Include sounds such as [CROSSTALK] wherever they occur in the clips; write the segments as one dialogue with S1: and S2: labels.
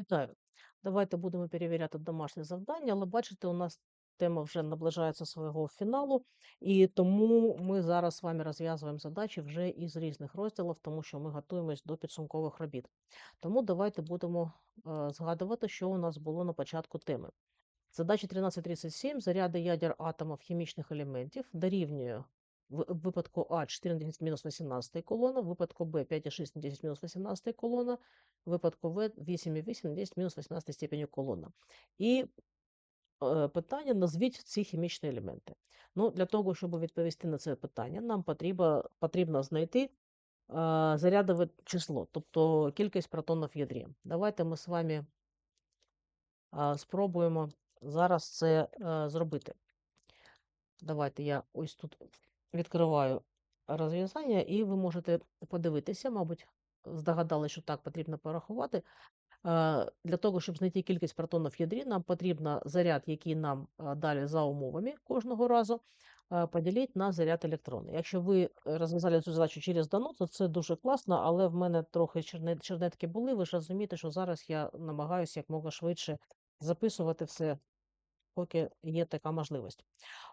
S1: Вітаю. Давайте будемо перевіряти домашнє завдання, але бачите, у нас тема вже наближається свого фіналу, і тому ми зараз з вами розв'язуємо задачі вже із різних розділів, тому що ми готуємось до підсумкових робіт. Тому давайте будемо згадувати, що у нас було на початку теми. Задача 1337 заряди ядер атомів хімічних елементів дорівнює в випадку А 4 на 10 мінус 18 колона, в випадку Б 5,6 на 10 мінус 18 колона, в випадку В 8,8 на 10 мінус 18 степені колона. І е, питання назвіть ці хімічні елементи. Ну, для того, щоб відповісти на це питання, нам потрібно, потрібно знайти е, зарядове число, тобто кількість протонів в ядрі. Давайте ми з вами е, спробуємо зараз це е, зробити. Давайте я ось тут відкриваю розв'язання, і ви можете подивитися, мабуть, здогадали, що так потрібно порахувати. Е, Для того, щоб знайти кількість протонів в ядрі, нам потрібно заряд, який нам е, далі за умовами кожного разу, е, поділити на заряд електрона. Якщо ви розв'язали цю задачу через дано, то це дуже класно, але в мене трохи чернетки були. Ви ж розумієте, що зараз я намагаюся як можна швидше записувати все, поки є така можливість.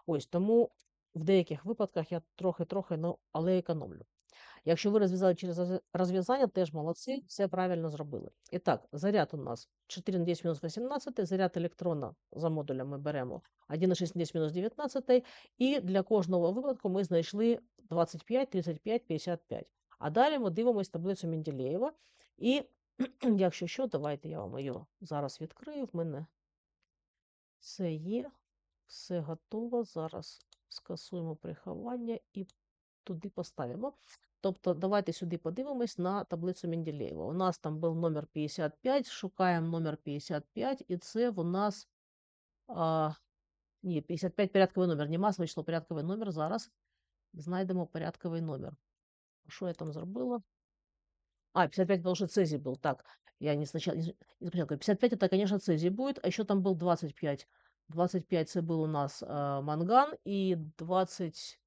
S1: Ось тому в деяких випадках я трохи-трохи, ну, але економлю. Якщо ви розв'язали через розв'язання, теж молодці, все правильно зробили. І так, заряд у нас 4 на 10 мінус 18, заряд електрона за модулем ми беремо 1 на 6 на 10 мінус 19, і для кожного випадку ми знайшли 25, 35, 55. А далі ми дивимося таблицю Менделєєва. І [CLEARS THROAT] якщо що, давайте я вам її зараз відкрию. В мене все є, все готово. Зараз скасуємо приховання і туди поставимо. Тобто, давайте сюди подивимось на таблицю Менделєєва. У нас там був номер 55, шукаємо номер 55, і це у нас. А, ні, 55 порядковий номер. Не масове число, порядковий номер. Зараз знайдемо порядковий номер. Що я там зробила? А, 55 потому что цезий был. Так, я не сначала, не, не сначала говорю, 55 это, конечно, цезий будет, а еще там был 25. 25 це был у нас а, манган і 20...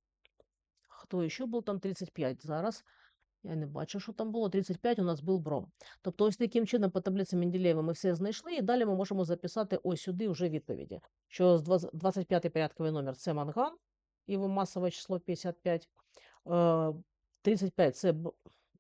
S1: Хто ще був там 35 зараз? Я не бачу, що там було. 35 у нас був бром. Тобто, ось таким чином по таблиці Менделєєва ми все знайшли, і далі ми можемо записати ось сюди вже відповіді. Що з 20 25 порядковий номер це манган, його масове число 55. Е, 35 це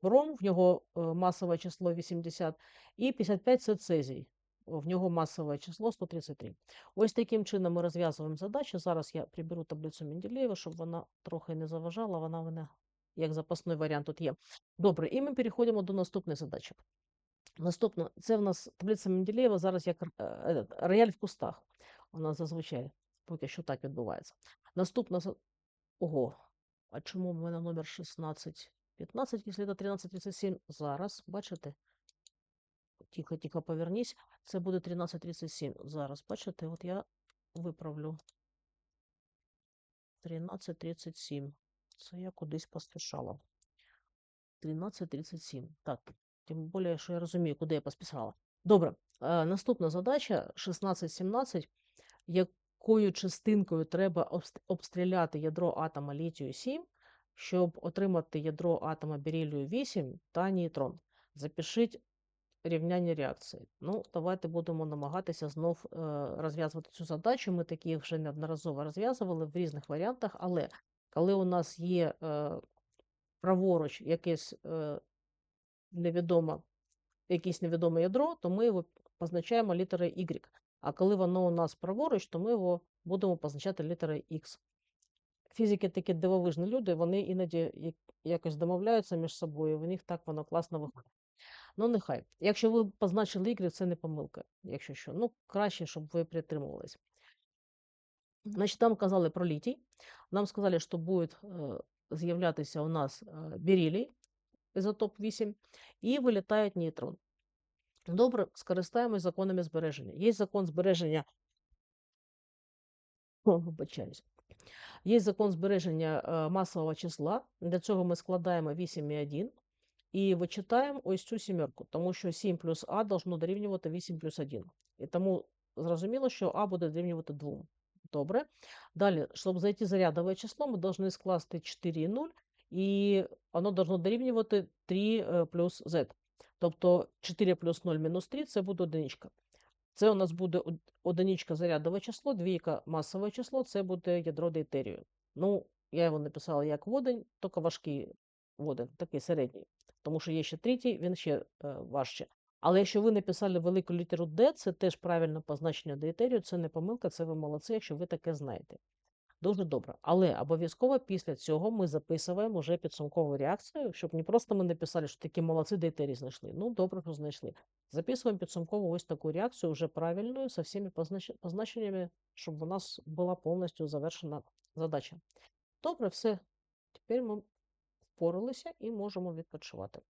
S1: бром, в нього масове число 80, і 55 це цезій. В нього масове число 133. Ось таким чином ми розв'язуємо задачі. Зараз я приберу таблицю Менделєєва, щоб вона трохи не заважала. Вона мене як запасний варіант тут є. Добре, і ми переходимо до наступної задачі. Наступна, це в нас таблиця Менделєєва зараз як е, е, рояль в кустах. Нас зазвичай поки що так відбувається. Наступна Ого, а чому в мене номер 16, 15, якщо це 1337? Зараз, бачите? Тихо, тихо, повернись. Це буде 1337. Зараз, бачите, от я виправлю. 1337. Це я кудись поспішала. 1337. Так, тим більше, що я розумію, куди я поспішала. Добре, е, наступна задача 1617. Якою частинкою треба обстріляти ядро атома літію 7, щоб отримати ядро атома берілію 8 та нейтрон? Запишіть рівняння реакції. Ну, давайте будемо намагатися знов е, розв'язувати цю задачу. Ми такі вже неодноразово розв'язували в різних варіантах, але коли у нас є е, праворуч якесь е, невідоме, якесь невідоме ядро, то ми його позначаємо літерою Y. А коли воно у нас праворуч, то ми його будемо позначати літерою X. Фізики такі дивовижні люди, вони іноді якось домовляються між собою, в них так воно класно виходить. Ну, нехай. Якщо ви позначили Y, це не помилка, якщо що. Ну, краще, щоб ви притримувались. Значить, там казали про літій. Нам сказали, що буде з'являтися у нас е, берілій, ізотоп 8, і вилітає нейтрон. Добре, скористаємось законами збереження. Є закон збереження. О, вибачаюсь. Є закон збереження е, масового числа. Для цього ми складаємо 8 і 1 і вичитаємо ось цю сімерку, тому що 7 плюс А должно дорівнювати 8 плюс 1. І тому зрозуміло, що А буде дорівнювати 2. Добре. Далі, щоб знайти зарядове число, ми повинні скласти 4 і 0, і воно должно дорівнювати 3 е, плюс Z. Тобто 4 плюс 0 мінус 3 це буде одиничка. Це у нас буде од- одиничка зарядове число, двійка масове число, це буде ядро дейтерію. Ну, я його написала як водень, тільки важкий водень, такий середній. Тому що є ще третій, він ще е, важче. Але якщо ви написали велику літеру D, це теж правильне позначення дейтерію, це не помилка, це ви молодці, якщо ви таке знаєте. Дуже добре. Але обов'язково після цього ми записуємо вже підсумкову реакцію, щоб не просто ми написали, що такі молодці дейтерій знайшли. Ну, добре, що знайшли. Записуємо підсумкову ось таку реакцію, вже правильною, со всіми познач- позначеннями, щоб у нас була повністю завершена задача. Добре, все. Тепер ми впоралися і можемо відпочивати.